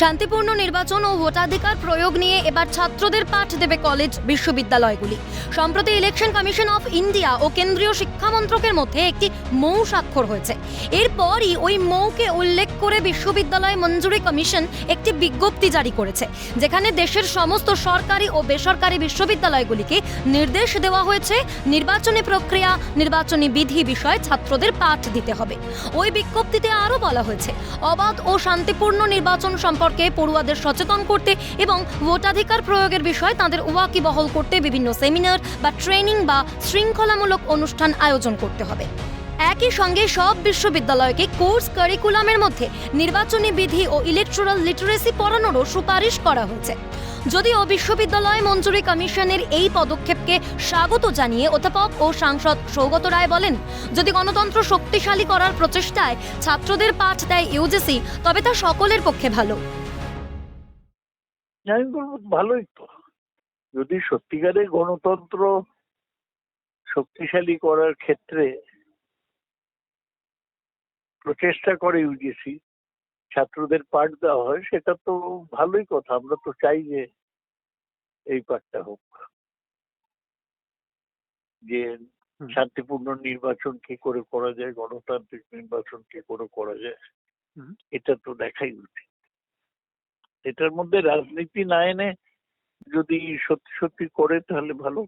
শান্তিপূর্ণ নির্বাচন ও ভোটাধিকার প্রয়োগ নিয়ে এবার ছাত্রদের পাঠ দেবে কলেজ, বিশ্ববিদ্যালয়গুলি। সম্প্রতি ইলেকশন কমিশন অফ ইন্ডিয়া ও কেন্দ্রীয় শিক্ষা মন্ত্রকের মধ্যে একটি মৌ স্বাক্ষর হয়েছে। এরপরই ওই মৌকে উল্লেখ করে বিশ্ববিদ্যালয় মঞ্জুরি কমিশন একটি বিজ্ঞপ্তি জারি করেছে, যেখানে দেশের সমস্ত সরকারি ও বেসরকারি বিশ্ববিদ্যালয়গুলিকে নির্দেশ দেওয়া হয়েছে, নির্বাচনী প্রক্রিয়া, নির্বাচনী বিধি বিষয়ে ছাত্রদের পাঠ দিতে হবে। ওই বিজ্ঞপ্তিতে আরও বলা হয়েছে, অবাধ ও শান্তিপূর্ণ নির্বাচন সম্পর্কে পড়ুয়াদের সচেতন করতে এবং ভোটাধিকার প্রয়োগের বিষয়ে তাদের ওয়াকিবহল করতে বিভিন্ন সেমিনার বা ট্রেনিং বা শৃঙ্খলামূলক অনুষ্ঠান আয়োজন করতে হবে। একই সঙ্গে সব বিশ্ববিদ্যালয়কে কোর্স কারিকুলামের মধ্যে নির্বাচনী বিধি ও ইলেকট্রাল লিটারেসি পড়ানোরও সুপারিশ করা হয়েছে। যদিও বিশ্ববিদ্যালয় মঞ্জুরি কমিশনের এই পদক্ষেপকে স্বাগত জানিয়ে অধ্যাপক ও সাংসদ সৌগত রায় বলেন, যদি গণতন্ত্র শক্তিশালী করার প্রচেষ্টায় ছাত্রদের পাঠ দেয় ইউজিসি, তবে তা সকলের পক্ষে ভালো। আমি বলব ভালোই তো। যদি সত্যিকারের গণতন্ত্র শক্তিশালী করার ক্ষেত্রে প্রচেষ্টা করে ইউজিসি ছাত্রদের পাঠ দেওয়া হয় সেটা তো ভালোই কথা। আমরা তো চাই যে এই পাঠটা হোক। যে শান্তিপূর্ণ নির্বাচন কি করে করা যায় গণতান্ত্রিক নির্বাচন কি করে করা যায়। এটা তো দেখাই উচিত। এটার মধ্যে রাজনীতি না এনে যদি সত্যি সত্যি করে, তাহলে ভালো।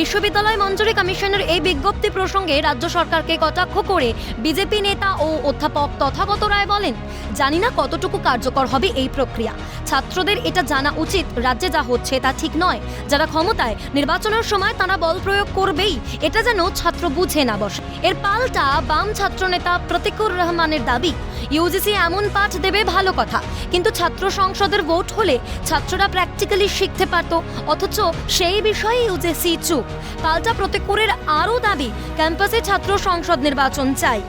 বিশ্ববিদ্যালয় মঞ্জুরি কমিশনের এই বিজ্ঞপ্তি প্রসঙ্গে রাজ্য সরকারকে কটাক্ষ করে বিজেপি নেতা ও অধ্যাপক তথাগত রায় বলেন জানি না কতটুকু কার্যকর হবে এই প্রক্রিয়া। ছাত্রদের এটা জানা উচিত, রাজ্যে যা হচ্ছে তা ঠিক নয়। যারা ক্ষমতায়, নির্বাচনের সময় তারা বল প্রয়োগ করবেই। এটা যেন ছাত্র বুঝে না বসে। এর পাল্টা বাম ছাত্রনেতা প্রতিকুর রহমানের দাবি, ইউজিসি এমন পাঠ দেবে ভালো কথা। কিন্তু ছাত্র সংসদের ভোট হলে ছাত্ররা প্র্যাকটিক্যালি শিখতে পারত। অথচ সেই বিষয়ে ইউজিসি চুপ। পাল্টা প্রতিকুরের আরও দাবি, ক্যাম্পাসে ছাত্র সংসদ নির্বাচন চাই।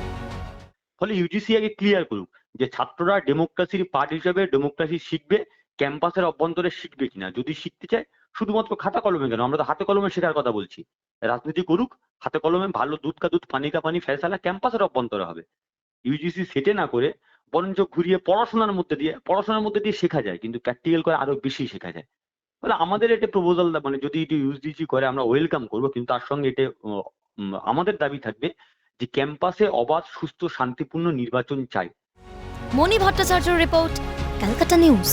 ফলে ইউজিসি আগে ক্লিয়ার করুক। যে ছাত্ররা ডেমোক্রেসির পার্ট হিসেবে ডেমোক্রেসি শিখবে ক্যাম্পাসের অভ্যন্তরে শিখবে কিনা? যদি শিখতে চায়, শুধুমাত্র খাতা কলমে কেন? আমরা তো হাতে কলমে শেখার কথা বলছি। রাজনীতি করুক, হাতে কলমে ভালো দুধ কা দুধ, পানি কা পানি, ফেসলা ক্যাম্পাসের অভ্যন্তরে হবে। ইউজিসি সেটে না করে, বরঞ্চ ঘুরিয়ে পড়াশোনার মধ্যে দিয়ে, পড়াশোনার মধ্যে দিয়ে শেখা যায়, কিন্তু প্র্যাকটিক্যাল করে আরও বেশি শেখা যায়। ফলে আমাদের এটা প্রপোজাল মানে যদি এটি ইউজিসি করে, আমরা ওয়েলকাম করব, কিন্তু তার সঙ্গে এটা আমাদের দাবি থাকবে যে ক্যাম্পাসে অবাধ, সুস্থ, শান্তিপূর্ণ নির্বাচন চাই। Mani Bhattacharya report Calcutta news.